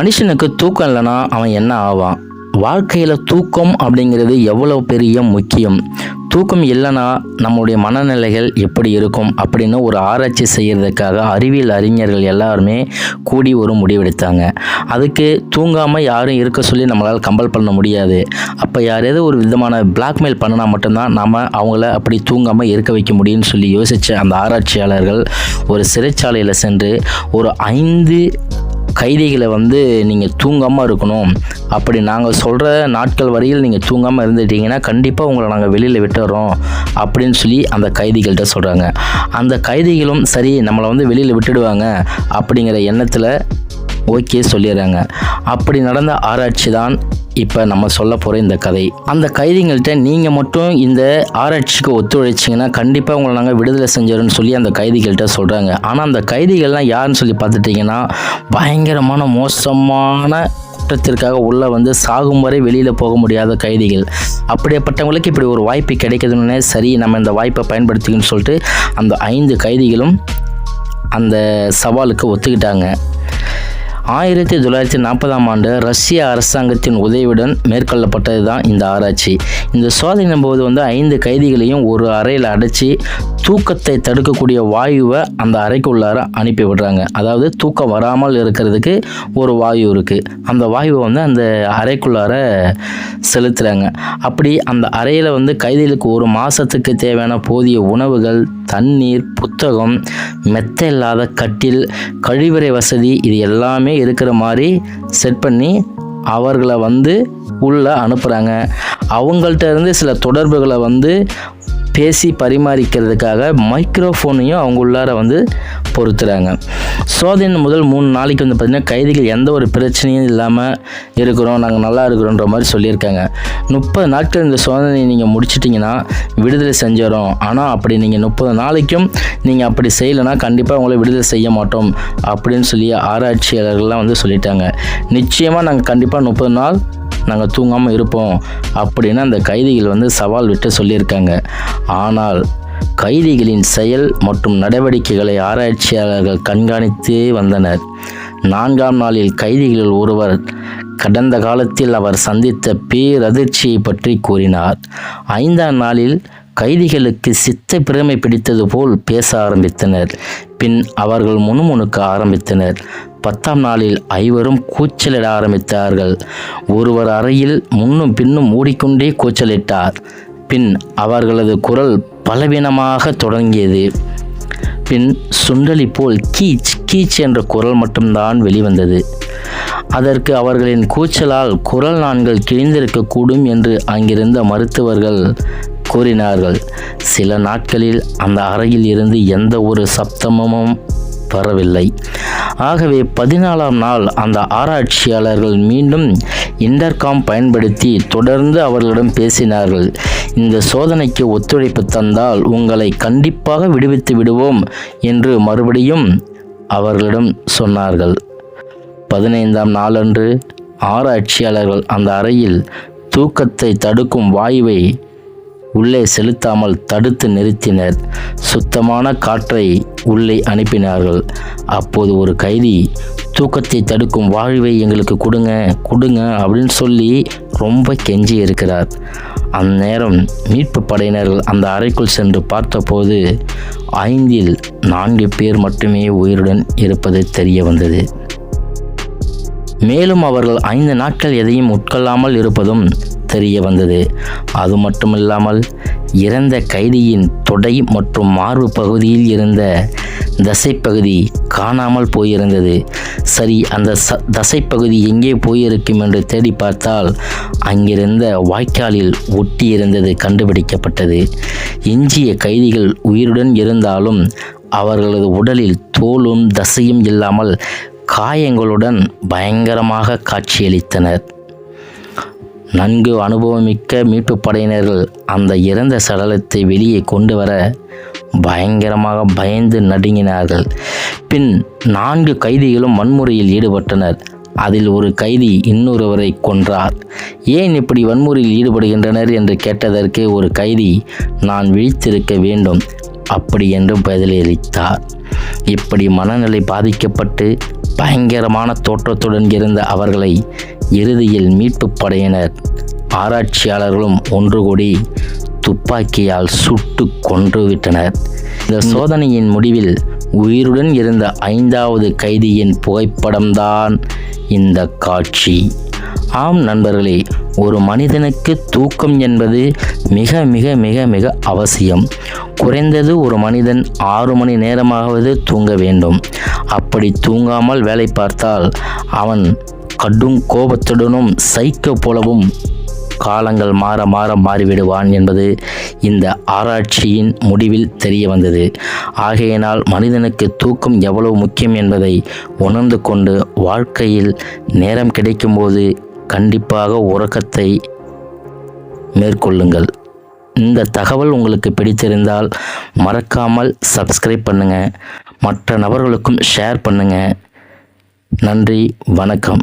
மனுஷனுக்கு தூக்கம் இல்லைன்னா அவன் என்ன ஆவான்? வாழ்க்கையில் தூக்கம் அப்படிங்கிறது எவ்வளோ பெரிய முக்கியம்? தூக்கம் இல்லைன்னா நம்முடைய மனநிலைகள் எப்படி இருக்கும் அப்படின்னு ஒரு ஆராய்ச்சி செய்கிறதுக்காக அறிவியல் அறிஞர்கள் எல்லாருமே கூடி ஒரு முடிவெடுத்தாங்க. அதுக்கு தூங்காமல் யாரும் இருக்க சொல்லி நம்மளால் கம்பல் பண்ண முடியாது. அப்போ யாரையாவது ஒரு விதமான பிளாக்மெயில் பண்ணினா மட்டும்தான் நம்ம அவங்கள அப்படி தூங்காமல் இருக்க வைக்க முடியும்னு சொல்லி யோசித்த அந்த ஆராய்ச்சியாளர்கள் ஒரு சிறைச்சாலையில் சென்று ஒரு ஐந்து கைதிகளை வந்து நீங்கள் தூங்காமல் இருக்கணும். அப்படி நாங்கள் சொல்கிற நாட்கள் வரையில் நீங்கள் தூங்காமல் இருந்துட்டீங்கன்னா கண்டிப்பாக உங்களை நாங்கள் வெளியில் விட்டுறோம் அப்படின்னு சொல்லி அந்த கைதிகள்கிட்ட சொல்கிறாங்க அந்த கைதிகளும் சரி நம்மளை வந்து வெளியில் விட்டுடுவாங்க அப்படிங்கிற எண்ணத்தில் ஓகே சொல்லிடுறாங்க. அப்படி நடந்த ஆராய்ச்சி தான் இப்போ நம்ம சொல்ல போகிற இந்த கதை. அந்த கைதிகள்கிட்ட நீங்கள் மட்டும் இந்த ஆராய்ச்சிக்கு ஒத்துழைச்சிங்கன்னா கண்டிப்பாக உங்களை நாங்கள் விடுதலை செஞ்சிடறோம்னு சொல்லி அந்த கைதிகள்கிட்ட சொல்கிறாங்க ஆனால் அந்த கைதிகள்லாம் யாருன்னு சொல்லி பார்த்துட்டிங்கன்னா பயங்கரமான மோசமான குற்றத்திற்காக உள்ளே வந்து சாகும் வரை வெளியில் போக முடியாத கைதிகள். அப்படியேப்பட்டவங்களுக்கு இப்படி ஒரு வாய்ப்பு கிடைக்குதுன்னே சரி நம்ம இந்த வாய்ப்பை பயன்படுத்திக்கணும்னு சொல்லிட்டு அந்த ஐந்து கைதிகளும் அந்த சவாலுக்கு ஒத்துக்கிட்டாங்க. ஆயிரத்தி தொள்ளாயிரத்தி நாற்பதாம் ஆண்டு ரஷ்ய அரசாங்கத்தின் உதவியுடன் மேற்கொள்ளப்பட்டது தான் இந்த ஆராய்ச்சி. இந்த சோதனையின் போது வந்து ஐந்து கைதிகளையும் ஒரு அறையில் அடைச்சி தூக்கத்தை தடுக்கக்கூடிய வாயுவை அந்த அறைக்குள்ளார அனுப்பி விடுறாங்க. அதாவது தூக்கம் வராமல் இருக்கிறதுக்கு ஒரு வாயு இருக்குது அந்த வாயுவை வந்து அந்த அறைக்குள்ளார செலுத்துகிறாங்க அப்படி அந்த அறையில் வந்து கைதிகளுக்கு ஒரு மாதத்துக்கு தேவையான போதிய உணவுகள் தண்ணீர் புத்தகம் மெத்த இல்லாத கட்டில் கழிவறை வசதி இது எல்லாமே இருக்கிற மாதிரி செட் பண்ணி அவர்களை வந்து உள்ளே அனுப்புகிறாங்க அவங்கள்ட்ட இருந்து சில தொடர்புகளை வந்து பேசி பரிமாறிக்கிறதுக்காக மைக்ரோஃபோனையும் அவங்க உள்ளார வந்து பொருத்துறாங்க. சோதனை முதல் மூணு நாளைக்கு வந்து பார்த்திங்கன்னா கைதிகள் எந்த ஒரு பிரச்சனையும் இல்லாமல் இருக்கிறோம் நாங்கள் நல்லா இருக்கிறோன்ற மாதிரி சொல்லியிருக்காங்க. முப்பது நாட்கள் இந்த சோதனையை நீங்கள் முடிச்சிட்டிங்கன்னா விடுதலை செஞ்சிடறோம். ஆனால் அப்படி நீங்கள் முப்பது நாளைக்கும் நீங்கள் அப்படி செய்யலைன்னா கண்டிப்பாக உங்களை விடுதலை செய்ய மாட்டோம் அப்படின்னு சொல்லி ஆராய்ச்சியாளர்கள்லாம் வந்து சொல்லிட்டாங்க. நிச்சயமாக நாங்கள் கண்டிப்பாக முப்பது நாள் நாங்கள் தூங்காமல் இருப்போம் அப்படின்னு அந்த கைதிகள் வந்து சவால் விட்டு சொல்லியிருக்காங்க. ஆனால் கைதிகளின் செயல் மற்றும் நடவடிக்கைகளை ஆராய்ச்சியாளர்கள் கண்காணித்தே வந்தனர். நான்காம் நாளில் கைதிகளில் ஒருவர் கடந்த காலத்தில் அவர் சந்தித்த பேரதிர்ச்சியை பற்றி கூறினார். ஐந்தாம் நாளில் கைதிகளுக்கு சித்த பிரமை பிடித்தது போல் பேச ஆரம்பித்தனர். பின் அவர்கள் முணுமுணுக்க ஆரம்பித்தனர். பத்தாம் நாளில் ஐவரும் கூச்சலிட ஆரம்பித்தார்கள். ஒருவர் அறையில் முன்னும் பின்னும் மூடிக்கொண்டே கூச்சலிட்டார். பின் அவர்களது குரல் பலவீனமாக தொடங்கியது. பின் சுண்டலி போல் கீச் கீச் என்ற குரல் மட்டும்தான் வெளிவந்தது. அதற்கு அவர்களின் கூச்சலால் குரல் நான்கள் கிழிந்திருக்கக்கூடும் என்று அங்கிருந்த மருத்துவர்கள் கூறினார்கள். சில நாட்களில் அந்த அறையில் இருந்து எந்த ஒரு சப்தமும் வரவில்லை. ஆகவே பதினாலாம் நாள் அந்த ஆராய்ச்சியாளர்கள் மீண்டும் இன்டர்காம் பயன்படுத்தி தொடர்ந்து அவர்களிடம் பேசினார்கள். இந்த சோதனைக்கு ஒத்துழைப்பு தந்தால் உங்களை கண்டிப்பாக விடுவித்து விடுவோம் என்று மறுபடியும் அவர்களிடம் சொன்னார்கள். பதினைந்தாம் நாளன்று ஆராய்ச்சியாளர்கள் அந்த அறையில் தூக்கத்தை தடுக்கும் வாயுவை உள்ளே செலுத்தாமல் தடுத்து நிறுத்தினர். சுத்தமான காற்றை உள்ளே அனுப்பினார்கள். அப்போது ஒரு கைதி தூக்கத்தை தடுக்கும் வாழ்வை எங்களுக்கு கொடுங்க கொடுங்க அப்படின்னு சொல்லி ரொம்ப கெஞ்சி இருக்கிறார். அந்நேரம் மீட்பு படையினர்கள் அந்த அறைக்குள் சென்று பார்த்தபோது ஐந்தில் நான்கு பேர் மட்டுமே உயிருடன் இருப்பது தெரிய வந்தது. மேலும் அவர்கள் ஐந்து நாட்கள் எதையும் உட்கொள்ளாமல் இருப்பதும் தெரிய வந்தது. அது மட்டுமில்லாமல் இறந்த கைதியின் தொடை மற்றும் மார்பு பகுதியில் இருந்த தசைப்பகுதி காணாமல் போயிருந்தது. சரி அந்த ச தசைப்பகுதி எங்கே போயிருக்கும் என்று தேடி பார்த்தால் அங்கிருந்த வாய்க்காலில் ஒட்டி இருந்தது கண்டுபிடிக்கப்பட்டது. எஞ்சிய கைதிகள் உயிருடன் இருந்தாலும் அவர்களது உடலில் தோலும் தசையும் இல்லாமல் காயங்களுடன் பயங்கரமாக காட்சியளித்தனர். நன்கு அனுபவமிக்க மீட்புப் படையினர்கள் அந்த இறந்த சடலத்தை வெளியே கொண்டு வர பயங்கரமாக பயந்து நடுங்கினார்கள். பின் நான்கு கைதிகளும் வன்முறையில் ஈடுபட்டனர். அதில் ஒரு கைதி இன்னொருவரை கொன்றார். ஏன் இப்படி வன்முறையில் ஈடுபடுகின்றனர் என்று கேட்டதற்கு ஒரு கைதி நான் விழித்திருக்க வேண்டும். அப்படி என்று பதிலளித்தார். இப்படி மனநிலை பாதிக்கப்பட்டு பயங்கரமான தோற்றத்துடன் இருந்த அவர்களை இறுதியில் மீட்புப் படையினர். ஆராய்ச்சியாளர்களும் ஒன்று கூடி துப்பாக்கியால் சுட்டு கொன்றுவிட்டனர் இந்த சோதனையின் முடிவில் உயிருடன் இருந்த ஐந்தாவது கைதியின் புகைப்படம்தான் இந்த காட்சி. ஆம் நண்பர்களே ஒரு மனிதனுக்கு தூக்கம் என்பது மிக மிக மிக மிக அவசியம். குறைந்தது ஒரு மனிதன் ஆறு மணி நேரமாவது தூங்க வேண்டும். அப்படி தூங்காமல் வேலை பார்த்தால் அவன் கடும் கோபத்துடனும் சைக்கோ போலவும் காலங்கள் மாற மாற மாறிவிடுவான் என்பது இந்த ஆராய்ச்சியின் முடிவில் தெரிய வந்தது. ஆகையினால் மனிதனுக்கு தூக்கம் எவ்வளவு முக்கியம் என்பதை உணர்ந்து கொண்டு வாழ்க்கையில் நேரம் கிடைக்கும்போது கண்டிப்பாக உறக்கத்தை மேற்கொள்ளுங்கள். இந்த தகவல் உங்களுக்கு பிடித்திருந்தால் மறக்காமல் சப்ஸ்கிரைப் பண்ணுங்கள் மற்ற நபர்களுக்கும் ஷேர் பண்ணுங்கள் நன்றி வணக்கம்.